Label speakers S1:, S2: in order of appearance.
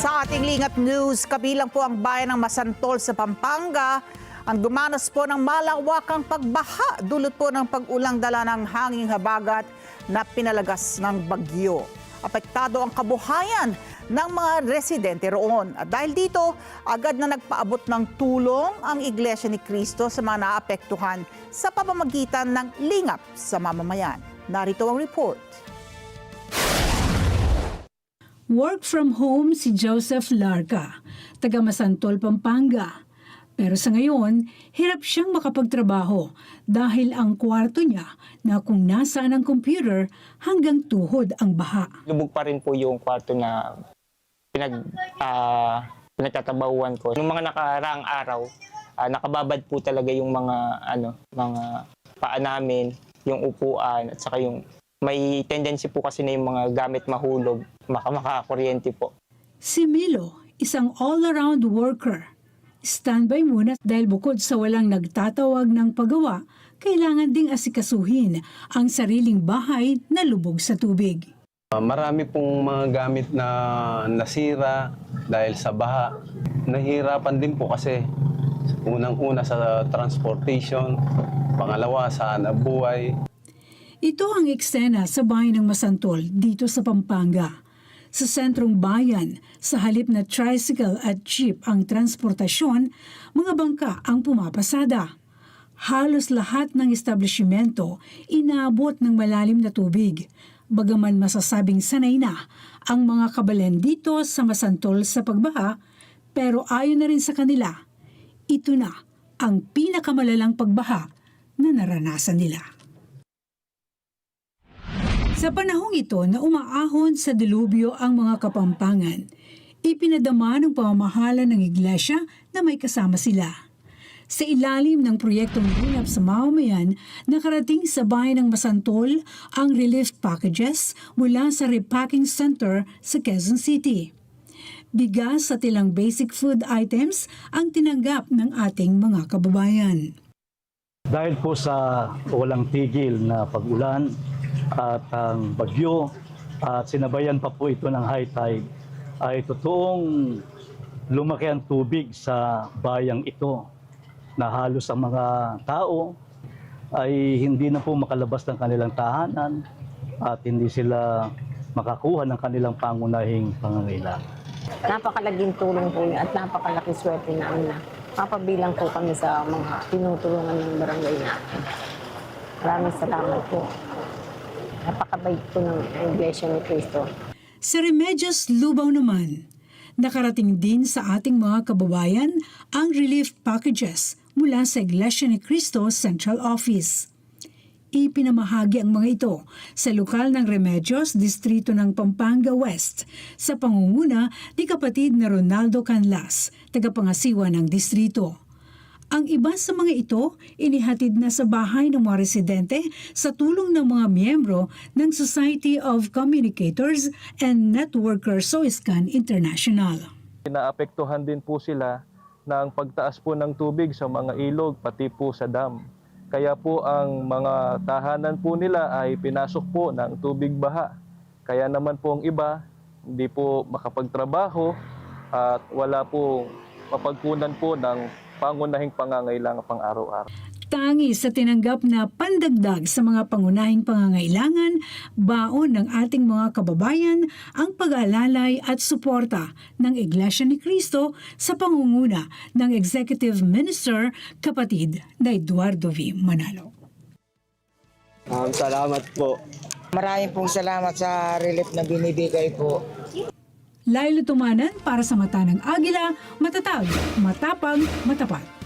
S1: Sa ating Lingap News, kabilang po ang bayan ng Masantol sa Pampanga ang dumanas po ng malawakang pagbaha dulot po ng pag-ulang dala ng hanging habagat na pinalagas ng bagyo. Apektado ang kabuhayan ng mga residente roon. At dahil dito, agad na nagpaabot ng tulong ang Iglesia ni Cristo sa mga naapektuhan sa pamamagitan ng lingap sa mamamayan. Narito ang report.
S2: Work from home si Joseph Larca, taga Masantol, Pampanga. Pero sa ngayon, hirap siyang makapagtrabaho dahil ang kwarto niya na kung nasaan ang computer hanggang tuhod ang baha.
S3: lubog pa rin po yung kwarto na pinag ah, pinagtatabahuan ko. Nung mga nakaraang araw, ah, nakababad po talaga yung mga ano, mga paa namin, yung upuan at saka yung may tendency po kasi na yung mga gamit mahulog, maka makakuryente po.
S2: Si Milo, isang all-around worker. Standby muna dahil bukod sa walang nagtatawag ng paggawa, kailangan ding asikasuhin ang sariling bahay na lubog sa tubig.
S4: Uh, Marami pong mga gamit na nasira dahil sa baha. Nahihirapan din po kasi unang-una sa transportation, pangalawa sa buhay.
S2: Ito ang eksena sa bayan ng Masantol dito sa Pampanga. Sa sentrong bayan, sa halip na tricycle at jeep ang transportasyon, mga bangka ang pumapasada. Halos lahat ng establishmento inaabot ng malalim na tubig. Bagaman masasabing sanay na ang mga kabalen dito sa Masantol sa pagbaha, pero ayon na rin sa kanila, ito na ang pinakamalalang pagbaha na naranasan nila. Sa panahong ito na umaahon sa dilubyo ang mga kapampangan, ipinadama ng pamamahala ng iglesia na may kasama sila. Sa ilalim ng proyektong Lingap sa Mamamayan, nakarating sa bayan ng Masantol ang relief packages mula sa repacking center sa Quezon City. Bigas at ilang basic food items ang tinanggap ng ating mga kababayan.
S5: Dahil po sa walang tigil na pag-ulan at ang bagyo at sinabayan pa po ito ng high tide, ay totoong lumaki ang tubig sa bayang ito na halos ang mga tao ay hindi na po makalabas ng kanilang tahanan at hindi sila makakuha ng kanilang pangunahing pangangailangan.
S6: Napakalaging tulong po niya at napakalaking swerte namin na mapabilang po kami sa mga tinutulungan ng barangay natin. Maraming salamat po. Napakabait po ng Iglesia ni Cristo.
S2: Sa Remedios Lubao naman, nakarating din sa ating mga kababayan ang relief packages mula sa Iglesia ni Cristo Central Office. Ipinamahagi ang mga ito sa lokal ng Remedios, distrito ng Pampanga West, sa pangunguna ni kapatid na Ronaldo Canlas, tagapangasiwa ng distrito. Ang iba sa mga ito inihatid na sa bahay ng mga residente sa tulong ng mga miyembro ng Society of Communicators and Networkers SOISCAN International.
S7: Naapektuhan din po sila ng pagtaas po ng tubig sa mga ilog pati po sa dam. Kaya po ang mga tahanan po nila ay pinasok po ng tubig baha. Kaya naman po ang iba hindi po makapagtrabaho at wala po mapagkunan po ng pangunahing pangangailangan pang araw-araw.
S2: Tangi sa tinanggap na pandagdag sa mga pangunahing pangangailangan, baon ng ating mga kababayan ang pag-aalalay at suporta ng Iglesia ni Cristo sa pangunguna ng Executive Minister kapatid na Eduardo V. Manalo.
S8: Um, salamat po.
S9: Maraming pong salamat sa relief na binibigay po.
S2: Lailo Tumanan para sa mata ng Agila, matatag, matapang, matapat.